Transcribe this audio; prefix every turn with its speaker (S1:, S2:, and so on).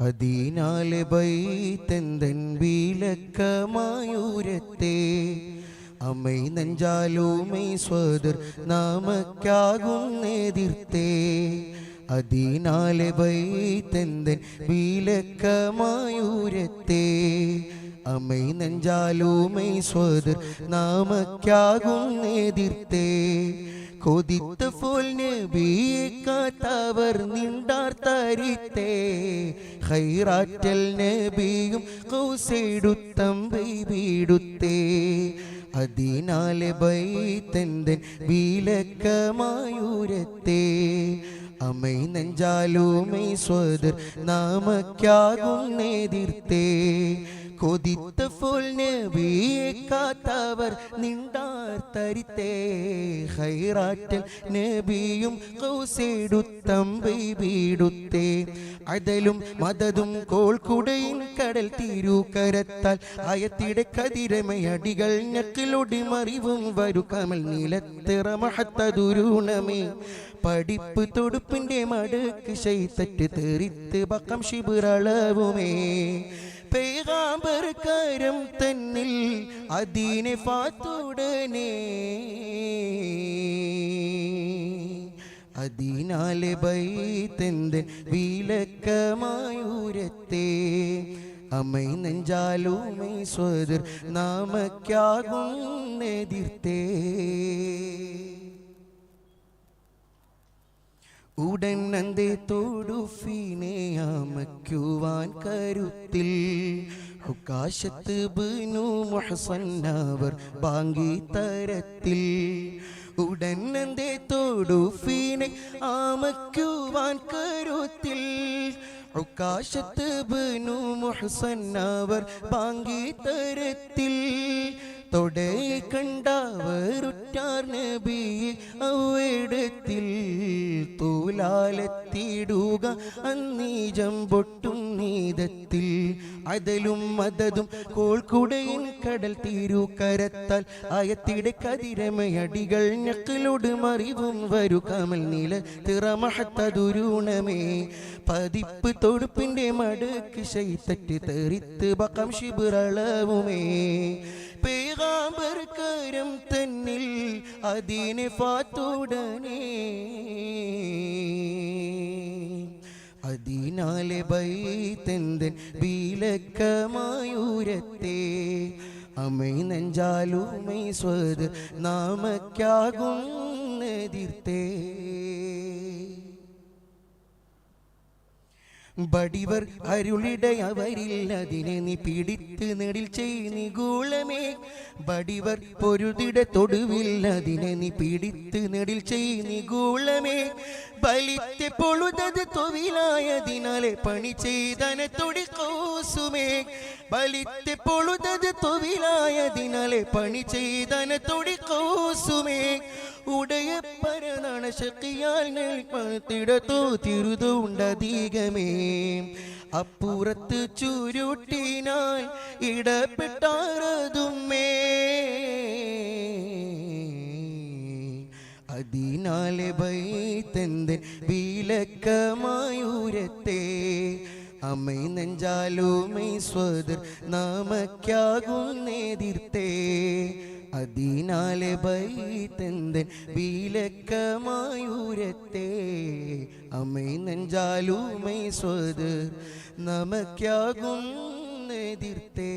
S1: അതിനാലെ ബൈത്തന്തൻ വീലക്കമായൂരത്തെ. അമ്മൈ നെഞ്ചാലൂമൈ സ്വതർ നാമക്കാകും നേതിർത്തേ അതിനാലെ ബൈത്തന്തൻ വീലക്കമായൂരത്തെ. അമ്മൈ നെഞ്ചാലൂമൈ സ്വതർ നാമക്കാകും നേതിർത്തേ കൊതിത്ത ഫോൽ നബിയെ കാത്തവർ നിണ്ടാർ തരിത്തേ. ഹൈറാറ്റൽ നബിയും കൗസെടുത്തമ്പൈ വീടുത്തേ അതിനാലെ ബൈത്തന്തൻ അമൈ അമ്മൈ നെഞ്ചാലൂമൈ സ്വതർ നാമക്കാകും നേതിർത്തേ. കൊതിത്ത പോൽ നബിയെ കാത്തവർ നിണ്ടാർ തരിത്തേ. ഹൈറാറ്റൽ നബിയും കൗസെടുത്തം വീടുത്തേ അതലും മതതും കോൾക്കുടയും കടൽ തിരുകരത്താൽ അയത്തിടെ കതിരമയടികൾ ഞക്കിലൊടി മറിവും വരു കമൽ നീലത്തിറ മഹത്തതുരുണമേ പഠിപ്പ് തൊടുപ്പിന്റെ മടുക്ക് ശൈത്തറ്റ് തെറിത്ത് പക്കം ശിബിറളവുമേ പേകാമ്പർ കരം തന്നിൽ അതിനെ ഫാത്തുടനെ അതിനാലെ ബൈത്തെന്ത് വീലക്കമായൂരത്തെ. അമ്മൈ നെഞ്ചാലൂമൈ സ്വതർ നാമക്കാകും നെതിർത്തേ. ഉടൻ അന്തേ തൊടുഫീനെ അമയ്ക്കുവാൻ കരുത്തിൽ. ഹുക്കാശത്ത് ബിനു മുഹസന്നവർ ബാങ്കി തരത്തിൽ. ഉടൻ തോടു തൊടുഫീനെ ആമയ്ക്കുവാൻ കരുത്തിൽ. ഹുക്കാശത്ത് ബിനു മുഹസന്നവർ ബാങ്കി തരത്തിൽ. തൊടേ കണ്ടവരുറ്റാർ തൂലാലെത്തിടുക അന്നീജം പൊട്ടും നീതത്തിൽ. അതലും മതതും കോൾക്കുടയിൻ കടൽ തീരു കരത്താൽ അയത്തിടെ കതിരമയടികൾ ഞക്കളോട് മറിവും വരു. കമൽ നില തിറമഹത്തതുരുണമേ പതിപ്പ് തൊടുപ്പിന്റെ മടുക്ക് ശൈത്തറ്റ് തെറിത്ത് ബക്കം ശിബിറളവുമേ. പേകാമ്പർ കരം തന്നിൽ അതിനെ പാത്തുടനെ. അതിനാലെ ബൈത്തെന്തൻ വീലക്കമായൂരത്തെ. അമ്മൈ നെഞ്ചാലുമൈ സ്വത് നാമക്കാകും നെതിർത്തേ. ബടിവർ അരുളിടയവരിൽ അതിനെ നീ പിടിത്ത് നെടിൽ ചെയ് നിഗൂളമേ ബടിവർ പൊരുതിട തൊടുവിൽ അതിനെ നീ പിടിത്ത് നെടിൽ ചെയ് നിഗൂളമേ ബലിത്തെ പൊഴുതത് തൊവിലായതിനാലെ പണി ചെയ്തനെ തൊടിക്കോസുമേ ബലിത്തെ പൊഴുതത് തൊവിലായതിനാലെ പണി ചെയ്തനെ തൊടി കോസുമേ ഉടയ പരനാണ ശക്തിയാൽ നെൽപ്പത്തിടത്തോ തിരുതുണ്ടധികമേ അപ്പുറത്ത് ചുരുട്ടിനാൽ ഇടപെട്ടാറതുമേ അതിനാലെ ബൈത്തന്തൻ വീലക്കമായൂരത്തെ. അമ്മൈ നെഞ്ചാലുമൈ സ്വതർ നാമക്കാകും നേതിർത്തേ. അതിനാലെ ബൈത്തൻ വീലക്കമായൂരത്തെ? അമ്മ നെഞ്ചാലൂമൈ സ്വത് നമക്കാകും നേതിർത്തേ